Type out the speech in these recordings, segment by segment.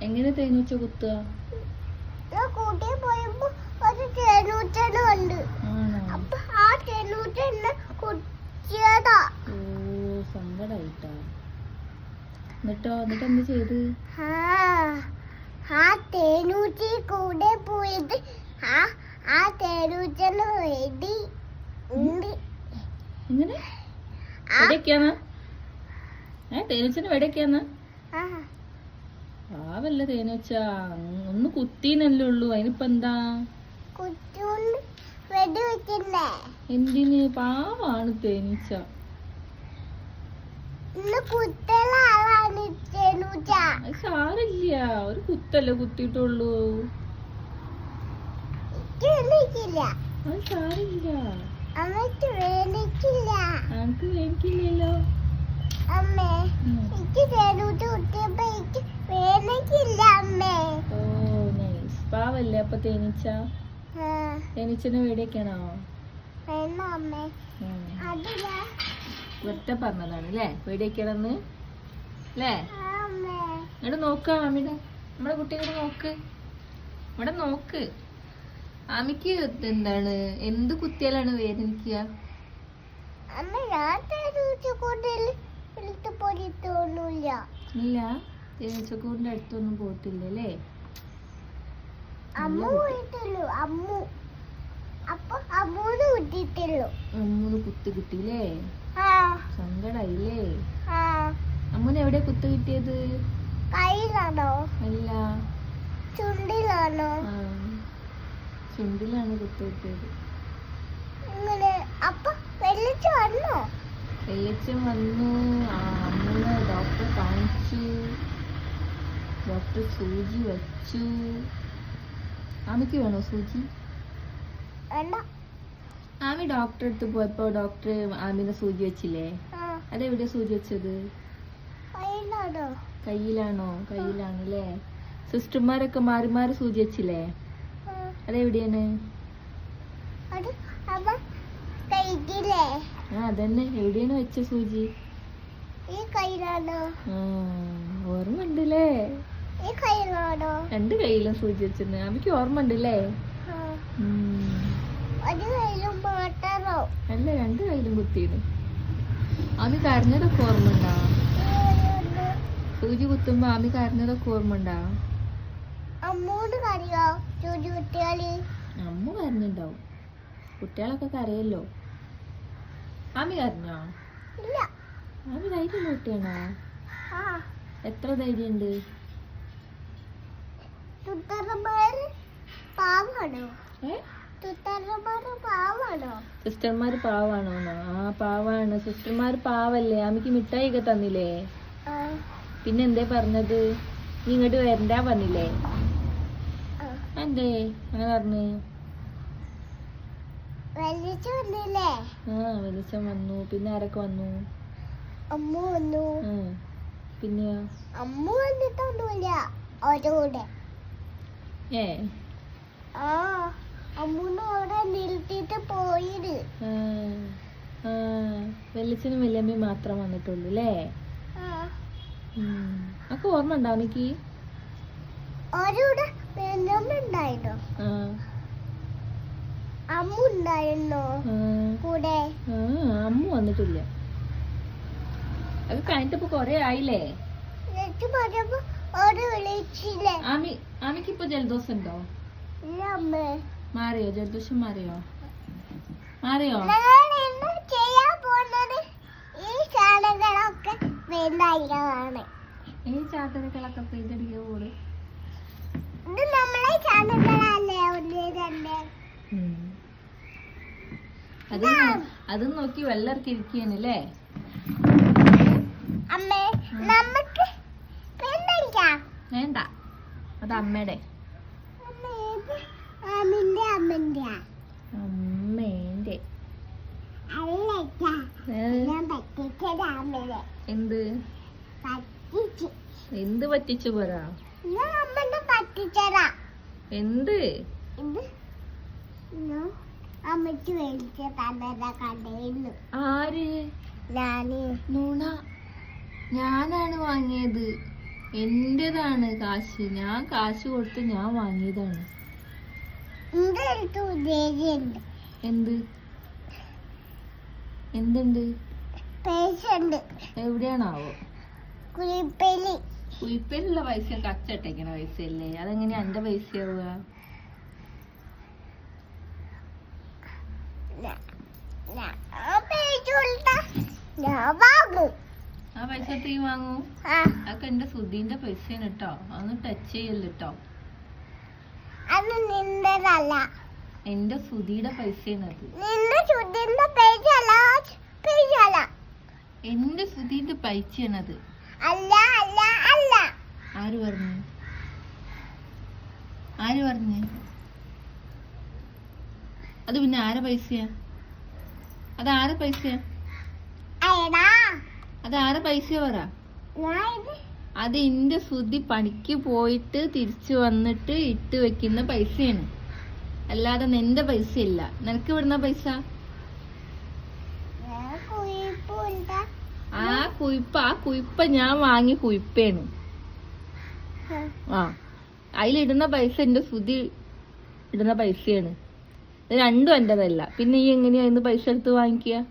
എങ്ങനെ തേനൂച്ച കുത്തുക? പോയപ്പോ ഒരു കണ്ട് അപ്പൊ ആ ഓ സങ്കടായിട്ടാ. എന്നിട്ടോ എന്നിട്ട് എന്ത് ചെയ്ത്? ആ ആ തേനൂറ്റി കൂടെ പോയത് ആ ആ തേരൂച്ചന് വേണ്ടി ഉണ്ട്. എങ്ങനെ? ഏ തേനൂച്ചന് പാവല്ല തേനൂച്ച. ഒന്ന് കുത്തീനല്ലേ ഉള്ളു. അതിനിപ്പോ എന്താ? എന്തിന്? പാവാണ് തേനീച്ച. സാരില്ല ഒരു കുത്തല്ലേ കുത്തിയിട്ടുള്ളൂ. എനിക്ക് വേണിക്കില്ലല്ലോ അമ്മേ. എനിക്ക് തേനൂട്ട് കുത്തിയപ്പോ എനിക്ക് വേണിക്കില്ല അമ്മേ. ഓ നൈസ് പാവല്ലേ അപ്പൊ തേനീച്ച? തേനീച്ചനെ വേടിയൊക്കെയാണോ? അമ്മേ. അതില്ല. ഒറ്റ പറഞ്ഞതാണ് അല്ലേ? എവിടെയൊക്കെയാണെന്ന് അല്ലേ? ഇവിടെ നോക്ക ആമിയുടെ നമ്മുടെ കുട്ടികളെ നോക്ക്. ഇവിടെ നോക്ക്. ആമിക്ക് എന്താണ്? എന്ത് കുത്തിയാലാണ് വേദനിക്കുക? അമ്മ ഇല്ല തേനീച്ചക്കൂടിന്റെ അടുത്തൊന്നും പോയിട്ടില്ല അല്ലേ അമ്മ പോയിട്ടുള്ളൂ അമ്മു. അപ്പൊ അമ്മൂന്ന് വിട്ടിട്ടുള്ളൂ അമ്മൂന്ന് കുത്ത് കിട്ടിയില്ലേ? സങ്കടായില്ലേ? അമ്മൂന് എവിടെ കുത്ത് കിട്ടിയത്? കയ്യിലാണോ? അല്ല. ചുണ്ടിലാണോ? ആ. ചുണ്ടിലാണ് കുത്തുകിട്ടിയത് വെള്ളിച്ചം വന്നോ? വെളിച്ചം വന്നു. ആ ഡോക്ടർ കാണിച്ചു. ഡോക്ടർ സൂചി വച്ചു. ആമിക്ക് വേണോ സൂചി? ആമി ഡോക്ടറെ അടുത്ത് പോയപ്പോ ഡോക്ടർ ആമിനെ സൂചി വെച്ചില്ലേ? ആ. അതെവിടെ സൂചി വെച്ചത്? കയ്യിലാണോ? കയ്യിലാണോ? കയ്യിലാണല്ലേ. സിസ്റ്റർമാരൊക്കെ മാറി മാറി സൂചി വെച്ചില്ലേ? അതെവിടെയാണ് അതന്നെ. എവിടെയാണ് വെച്ച സൂചി? ഓർമ്മ ഉണ്ടല്ലേ രണ്ട് കയ്യിലും സൂചി വെച്ചിരുന്നു അവയ്ക്ക് ഓർമ്മ ഉണ്ടല്ലേ അല്ല രണ്ട് കയ്യിലും കുത്തിയിരുന്നു ആമി കരഞ്ഞതൊക്കെ ഓർമ്മ ഉണ്ടാ സൂചി കുത്തുമ്പോ ആമി കരഞ്ഞതൊക്കെ ഓർമ്മ ഉണ്ടാ അമ്മ കരഞ്ഞിണ്ടാവും. കുട്ടികളൊക്കെ കരയല്ലോ? ആമി കരഞ്ഞോ? ഇല്ല. ആമി ധൈര്യം കുട്ടിയാണോ? ആ. എത്ര ധൈര്യണ്ട്? തുത്തറമാര് പാവാണോ? ആ പാവാണ്. സിസ്റ്റർമാർ പാവല്ലേ? ആമിക്ക് മിഠായി ഒക്കെ തന്നില്ലേ? ആ. പിന്നെ എന്തേ പറഞ്ഞത്? നീ ഇങ്ങോട്ട് വരണ്ട പറഞ്ഞില്ലേ? എന്തേ അങ്ങനെ പറഞ്ഞു വെളിച്ചം വന്നു. പിന്നെ ആരൊക്കെ വന്നു? അമ്മ വന്നു. പിന്നെ അമ്മ വന്നിട്ടൊന്നുമില്ല അവരുടെ ഏ? ആ അമ്മൂന്ന് അവിടെ നിർത്തിയിട്ട് പോയത് ആ ആ വെളിച്ചനും വല്യമ്മയും മാത്രം വന്നിട്ടുള്ളൂ അല്ലേ ഒക്കെ ഓർമ്മ ഉണ്ടോ എനിക്ക് അമ്മ ഉണ്ടായിരുന്നോ കൂടെ? അമ്മ വന്നിട്ടില്ല. അത് കഴിഞ്ഞിട്ടിപ്പോ കൊറേ ആയില്ലേ? ഇപ്പൊ ജലദോഷം ഉണ്ടോ? മാറിയോ? ജലദോഷം മാറിയോ? മാറിയോ? ചെയ്യാൻ പോകുന്നത് ഈ സാധനങ്ങളൊക്കെ പെയ്ത ഈ പെയ്തടിക്കുക കൂടെ ഇത് നമ്മളെ സാധനങ്ങളല്ലേ ഒന്ന് രണ്ട് അത് അത് നോക്കി വെള്ളർക്ക് അമ്മേ നമുക്ക് വേണ്ട. അത് അമ്മയുടെ അമ്മിന്റെ. എന്ത്? പറ്റിച്ച്. എന്ത് പറ്റിച്ചു പോരാ? പറ്റിച്ചതാ. എന്ത്? അമ്മയ്ക്ക് മേടിച്ച ആര്? ഞാൻ. നുണ. ഞാനാണ് വാങ്ങിയത്. എന്റേതാണ് കാശ്. ഞാൻ കാശ് കൊടുത്ത് ഞാൻ വാങ്ങിയതാണ്. എന്ത്? എന്തുണ്ട്? എവിടെയാണാവോ? കുളിപ്പലി കുയിപ്പയിലുള്ള പൈസ കച്ചട്ടയ്ക്കണ പൈസ അല്ലേ അതെങ്ങനെയാ എന്റെ പൈസയാവുക? പൈസ ആവുക ആ പൈസ തീ വാങ്ങൂ? അതൊക്കെ എന്റെ സുധീന്റെ പൈസയാണ് കേട്ടോ അതൊന്നും ടച്ച് ചെയ്യല്ലോ കേട്ടോ എന്റെ സുധീടെ പൈസയാണ് അത്. പൈസ പൈസ എന്റെ സുധീന്റെ പൈസ അല്ല അല്ല. ആര് പറഞ്ഞു? ആര് പറഞ്ഞു? അത് പിന്നെ ആരെ പൈസയാ? അത് ആരെ പൈസയാ? അത് ആരെ പൈസയാ പറ? അത് എന്റെ ശ്രുതി പണിക്ക് പോയിട്ട് തിരിച്ചു വന്നിട്ട് ഇട്ട് വെക്കുന്ന പൈസയാണ്. അല്ലാതെ നിന്റെ പൈസ ഇല്ല നിനക്ക് വിടുന്ന പൈസ? ആ കുയിപ്പ ആ കുയിപ്പ ഞാൻ വാങ്ങി കുയിപ്പയാണ് ആ. അതിലിടുന്ന പൈസ എന്റെ സുധി ഇടുന്ന പൈസയാണ്. ഇത് രണ്ടും എന്റേതല്ല. പിന്നെ ഈ എങ്ങനെയാ ഇന്ന് പൈസ എടുത്ത് വാങ്ങിക്കുക?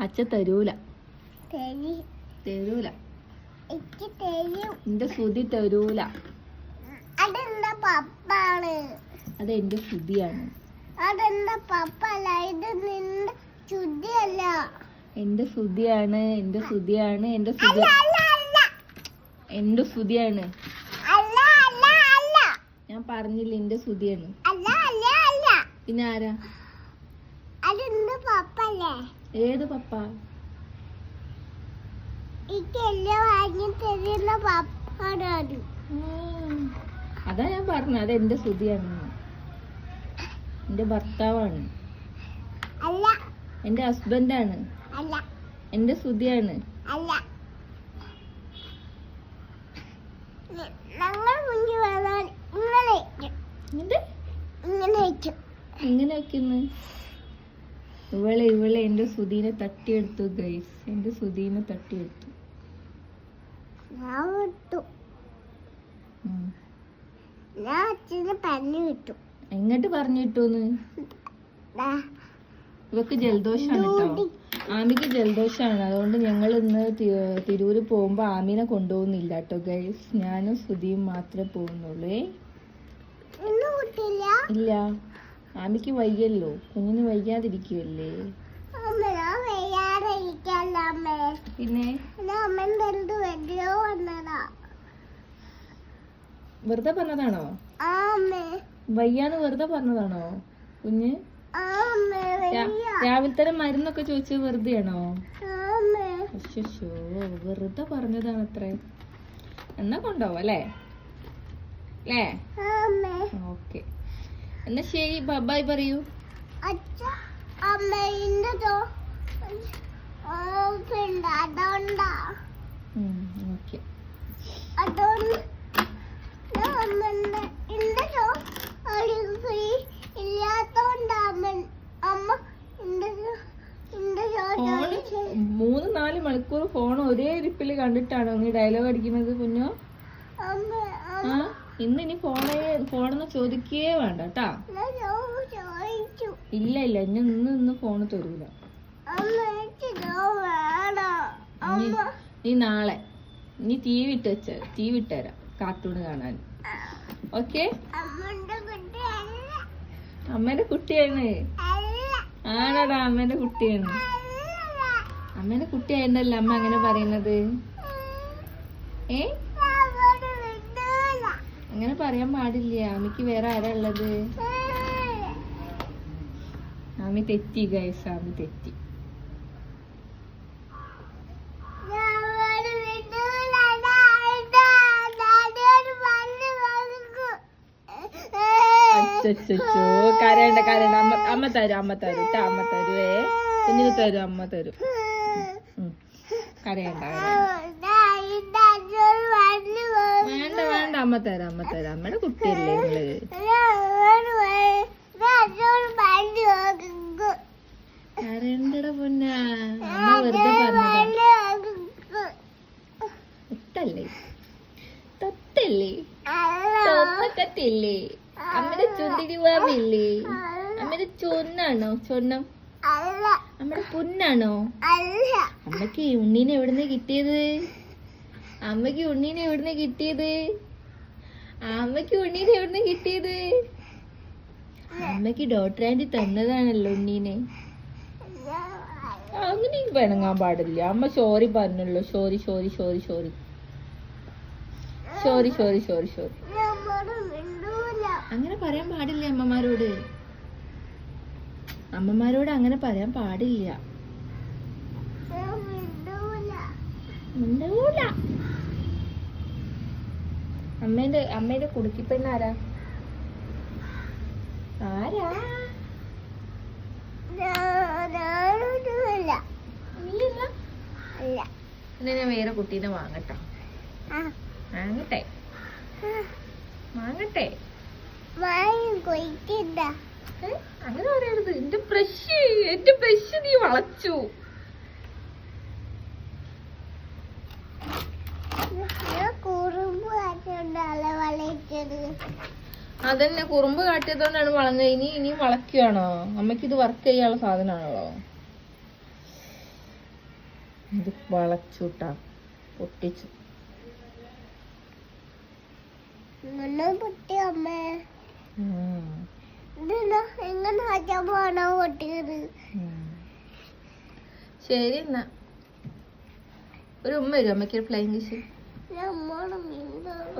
അച്ഛ തരൂല. തരൂല. എന്റെ സുധി തരൂല. അത് എന്റെ സുധിയാണ്. അതെന്താ പപ്പ അല്ല ഇത് നിന്റെ ചുതിയല്ല എന്റെ സുതിയാണ് എന്റെ സുതിയാണ് എന്റെ അല്ല എന്റെ അല്ല ഞാൻ പറഞ്ഞില്ല എന്റെ അല്ല പിന്നെ ആരാ? ഏത് പപ്പ? അത് ഞാൻ പറഞ്ഞു അത് എന്റെ സുതിയാണ് എന്റെ ഭർത്താവാണ്. എന്റെ ഹസ്ബൻഡാണ് എന്റെ ശ്രുതിയാണ് ഇങ്ങനെ വെക്കുന്നു ഇവളെ ഇവളെ എന്റെ സുധീനെ തട്ടിയെടുത്തു ഗൈസ് എന്റെ സുധീനെ തട്ടിയെടുത്തു. ഞാൻ വിട്ടു. ഞാൻ അച്ഛന് വിട്ടു. എങ്ങോട്ട് പറഞ്ഞിട്ടൂന്ന് ദാ, ഇവക്ക് ജലദോഷാണ് കേട്ടോ ആമിക്ക് ജലദോഷാണ്. അതുകൊണ്ട് ഞങ്ങൾ ഇന്ന് തിരൂര് പോകുമ്പോ ആമിനെ കൊണ്ടുപോകുന്നില്ല കേട്ടോ ഗൈസ് ഞാനും സുധിയും മാത്രമേ പോകുന്നുള്ളൂ. ഇല്ല. ആമിക്ക് വയ്യല്ലോ. കുഞ്ഞിന് വയ്യാതിരിക്കുവല്ലേ? അമ്മ ഞാൻ വയ്യാതെ പിന്നെ? വെറുതെ പറഞ്ഞതാണോ? വയ്യാന്ന് വെറുതെ പറഞ്ഞതാണോ? കുഞ്ഞ്? ആ അമ്മേ രാ- വയ്യ രാവിലെ തന്നെ മരുന്നൊക്കെ ചോദിച്ചത് വെറുതെയാണോ? ആണോ അശ്ശോ വെറുതെ പറഞ്ഞതാണ് അത്രേ. എന്നാ കൊണ്ടുപോവാ അല്ലേ? അല്ലേ? ഓക്കെ. എന്നാ ശരി ബൈ പറയൂ. ഓക്കെ. അതുകൊണ്ട് മൂന്ന് നാല് മണിക്കൂർ ഫോൺ ഒരേ ഇരിപ്പിൽ കണ്ടിട്ടാണോ നീ ഡയലോഗ് അടിക്കുന്നത് കുഞ്ഞോ. ആ ഇന്ന് ഇനി ഫോണേ ഫോണെന്ന് ചോദിക്കേ വേണ്ട കേട്ടാ ഇല്ല ഇല്ല ഇനി ഇന്ന് ഇന്ന് ഫോണ് തരൂല. നീ നാളെ. നീ ടി വി ഇട്ട് വെച്ച ടി വി ഇട്ടുതരാം കാർട്ടൂൺ കാണാൻ. ഓക്കെ അമ്മേന്റെ കുട്ടിയാണ്. ആടാടാ അമ്മേന്റെ കുട്ടിയാണ്. അമ്മേന്റെ കുട്ടിയായിരുന്നല്ലോ അമ്മ അങ്ങനെ പറയുന്നത്? ഏ. അങ്ങനെ പറയാൻ പാടില്ല. അമ്മയ്ക്ക് വേറെ ആരാ ഉള്ളത്? ആമി തെറ്റി ഗൈസ് ആമി തെറ്റി. അച്ചോ കരയണ്ട കരയണ്ട. അമ്മ അമ്മ തരും അമ്മ തരും കേട്ടോ അമ്മ തരുവേ കുഞ്ഞിന് തരും അമ്മ തരും. കരയണ്ട. വേണ്ട വേണ്ട അമ്മ തരാം അമ്മ തരാം. അമ്മയുടെ കുട്ടിയല്ലേ നിങ്ങൾ കരണ്ടട പൊന്ന അമ്മ വെറുതെ പറഞ്ഞതാ ഇട്ടല്ലേ തൊട്ടല്ലേ തൊന്നക്കത്തില്ലേ അമ്മയുടെ ചുണ്ടിരി വാമില്ലേ അമ്മയുടെ ചൊന്നാണോ സ്വർണം നമ്മുടെ പൊന്നാണോ അമ്മയ്ക്ക് ഉണ്ണീനെ എവിടുന്ന് കിട്ടിയത്? അമ്മയ്ക്ക് ഉണ്ണീനെ എവിടുന്ന് കിട്ടിയത്? അമ്മയ്ക്ക് ഉണ്ണീനെ എവിടുന്ന് കിട്ടിയത്? അമ്മയ്ക്ക് ഡോക്ടർ ആന്റി തന്നതാണല്ലോ ഉണ്ണീനെ. അങ്ങനെ പിണങ്ങാൻ പാടില്ല. അമ്മ സോറി പറഞ്ഞല്ലോ. Sorry sorry sorry sorry sorry sorry sorry sorry അങ്ങനെ പറയാൻ പാടില്ല അമ്മമാരോട്? അമ്മമാരോട് അങ്ങനെ പറയാൻ പാടില്ല. അമ്മേന്റെ അമ്മേന്റെ കുടുക്കിപ്പെണ്ണ ആരാ? ആരാ? എന്നാ ഞാൻ വേറെ കുട്ടീനെ വാങ്ങട്ടോ. വാങ്ങട്ടെ. വാങ്ങട്ടെ. വാങ്ങി ഏ? അങ്ങനെ പറയരുത്. എന്റെ ബ്രഷ് എന്റെ ബ്രഷ് നീ വളച്ചു. അതന്നെ കുറുമ്പ് കാട്ടിയതുകൊണ്ടാണ് വളഞ്ഞത്. ഇനി ഇനി വളയ്ക്കുകയാണോ അമ്മയ്ക്ക് ഇത് വർക്ക് ചെയ്യാനുള്ള സാധനമാണല്ലോ. ഇത് വളച്ചുട്ടാ പൊട്ടിച്ചു. പൊട്ടി അമ്മേ? എങ്ങനെ ആക്കാൻ പോണോ പൊട്ടിയത് ഉം. ശരി എന്നാ. ഒരു ഉമ്മ വരുമോ അമ്മയ്ക്ക് ഒരു കിസ്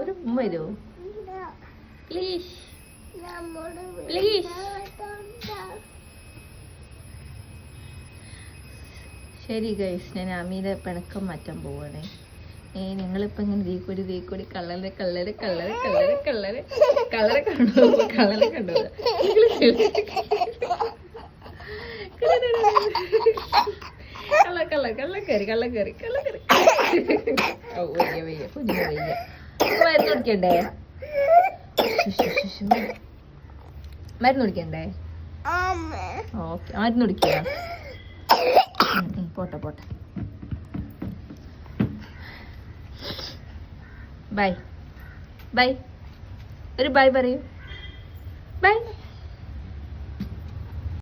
ഒരു ഉമ്മ വരുമോ പ്ലീസ് Please. ശരി ഗൈസ് ഞാൻ അമീരെ പിണക്കം മാറ്റാൻ പോവാണേ. ഏ ഞങ്ങളിപ്പോൾ ഇങ്ങനെ ഇതേ കൂടി ഇതേ കൂടി colour colour colour colour colour colour കണ്ടു കളറ് കണ്ടു കള്ള ഓക്കെ മരുന്നുടിക്കോട്ടെ പോട്ടെ. ബൈ ബൈ ഒരു ബൈ പറയൂ. ബൈ